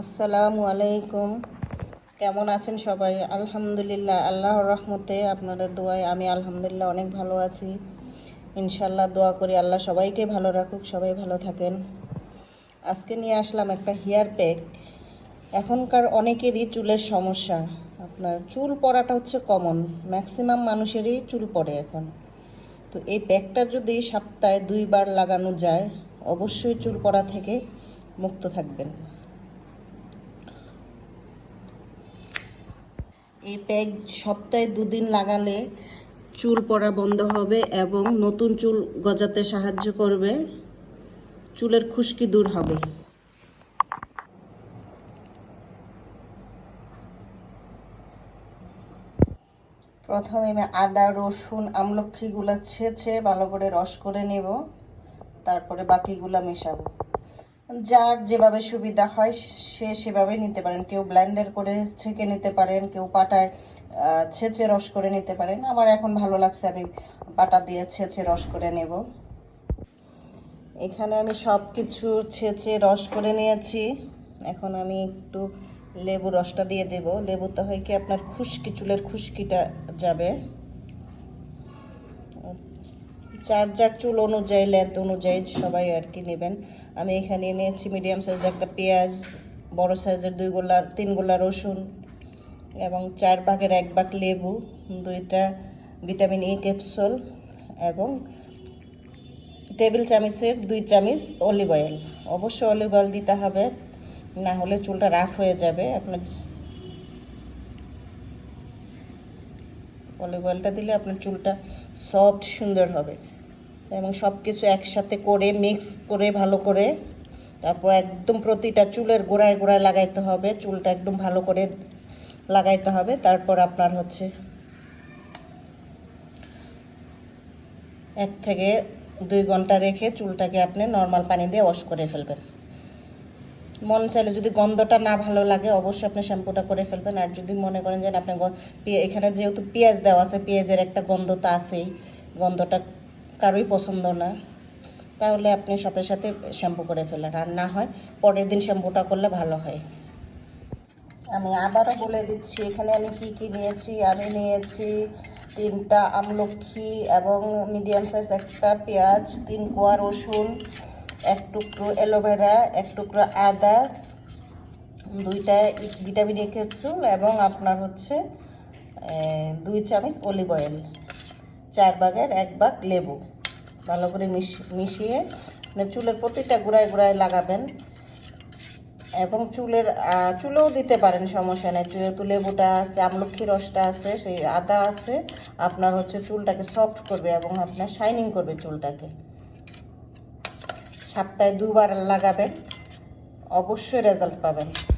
আসসালামু আলাইকুম। কেমন আছেন সবাই? আলহামদুলিল্লাহ, আল্লাহর রহমতে আপনাদের দোয়ায় আমি আলহামদুলিল্লাহ অনেক ভালো আছি। ইনশাল্লাহ দোয়া করি আল্লাহ সবাইকে ভালো রাখুক, সবাই ভালো থাকেন। আজকে নিয়ে আসলাম একটা হেয়ার প্যাক। এখনকার অনেকেরই চুলের সমস্যা। আপনার চুল পড়াটা হচ্ছে কমন, ম্যাক্সিমাম মানুষেরই চুল পড়ে এখন। তো এই প্যাকটা যদি সপ্তাহে দুইবার লাগানো যায়, অবশ্যই চুল পড়া থেকে মুক্ত থাকবেন। এই প্যাক সপ্তাহে দুদিন লাগালে চুল পড়া বন্ধ হবে এবং নতুন চুল গজাতে সাহায্য করবে। চুলের খুশকি দূর হবে। প্রথমে আমি আদা, রসুন, আমলক্ষীগুলো ছেঁচে ভালো করে রস করে নেব। তারপরে বাকিগুলো মেশাবো। যার যেভাবে সুবিধা হয়, সে সেভাবে নিতে পারেন। কেউ ব্লেন্ডার করে ছেঁকে নিতে পারেন, কেউ পাটায় ছেঁচে রস করে নিতে পারেন। আমার এখন ভালো লাগছে, আমি পাটা দিয়ে ছেঁচে রস করে নেব। এখানে আমি সব কিছু ছেঁচে রস করে নিয়েছি। এখন আমি একটু লেবু রসটা দিয়ে দেব। লেবুতে হয় কি, আপনার খুশকি, চুলের খুশকিটা যাবে। যার যার চুল অনুযায়ী লেন্থ অনুযায়ী সবাই আর কি নেবেন। আমি এখানে নিয়েছি মিডিয়াম সাইজের একটা পেঁয়াজ, বড় সাইজের দুই গোলা, তিন গোলা রসুন এবং চার ভাগের এক ভাগ লেবু, দুইটা ভিটামিন ই ক্যাপসুল এবং টেবিল চামচের দুই চামচ অলিভ অয়েল অবশ্যই অলিভ অয়েল দিতে হবে, না হলে চুলটা রাফ হয়ে যাবে। আপনার অলিভ অয়েলটা দিলে আপনার চুলটা সফট সুন্দর হবে। এবং সব কিছু একসাথে করে মিক্স করে, ভালো করে। তারপর একদম প্রতিটা চুলের গোড়ায় গোড়ায় লাগাইতে হবে। চুলটা একদম ভালো করে লাগাইতে হবে। তারপর আপনার হচ্ছে এক থেকে দুই ঘণ্টা রেখে চুলটাকে আপনি নর্মাল পানি দিয়ে ওয়াশ করে ফেলবেন। মন চাইলে যদি গন্ধটা না ভালো লাগে, অবশ্যই আপনি শ্যাম্পুটা করে ফেলবেন। আর যদি মনে করেন যে আপনি এখানে যেহেতু পেঁয়াজ দেওয়া আছে, পেঁয়াজের একটা গন্ধ তো আছেই। গন্ধটা কারোই পছন্দ না, তাহলে আপনি সাথে সাথে শ্যাম্পু করে ফেলেন। আর না হয় পরের দিন শ্যাম্পুটা করলে ভালো হয়। আমি আবারও বলে দিচ্ছি, এখানে আমি কি কি নিয়েছি? আমি নিয়েছি তিনটা আমলক্ষী এবং মিডিয়াম সাইজ একটা পেঁয়াজ, তিন কোয়া রসুন, এক টুকরো অ্যালোভেরা, এক টুকরো আদা, দুইটা ভিটামিন এ ক্যাপসুল এবং আপনার হচ্ছে দুই চামচ অলিভ অয়েল চার ভাগের এক ভাগ লেবু। ভালো করে মিশ- মিশিয়ে মানে চুলের প্রতিটা গোড়ায় গোড়ায় লাগাবেন। এবং চুলের চুলেও দিতে পারেন, সমস্যা নেই। যেহেতু লেবুটা আছে, আমলক্ষী রসটা আছে, সেই আদা আছে, আপনার হচ্ছে চুলটাকে সফট করবে এবং আপনার শাইনিং করবে চুলটাকে। সপ্তাহে দুবার লাগাবেন, অবশ্যই রেজাল্ট পাবেন।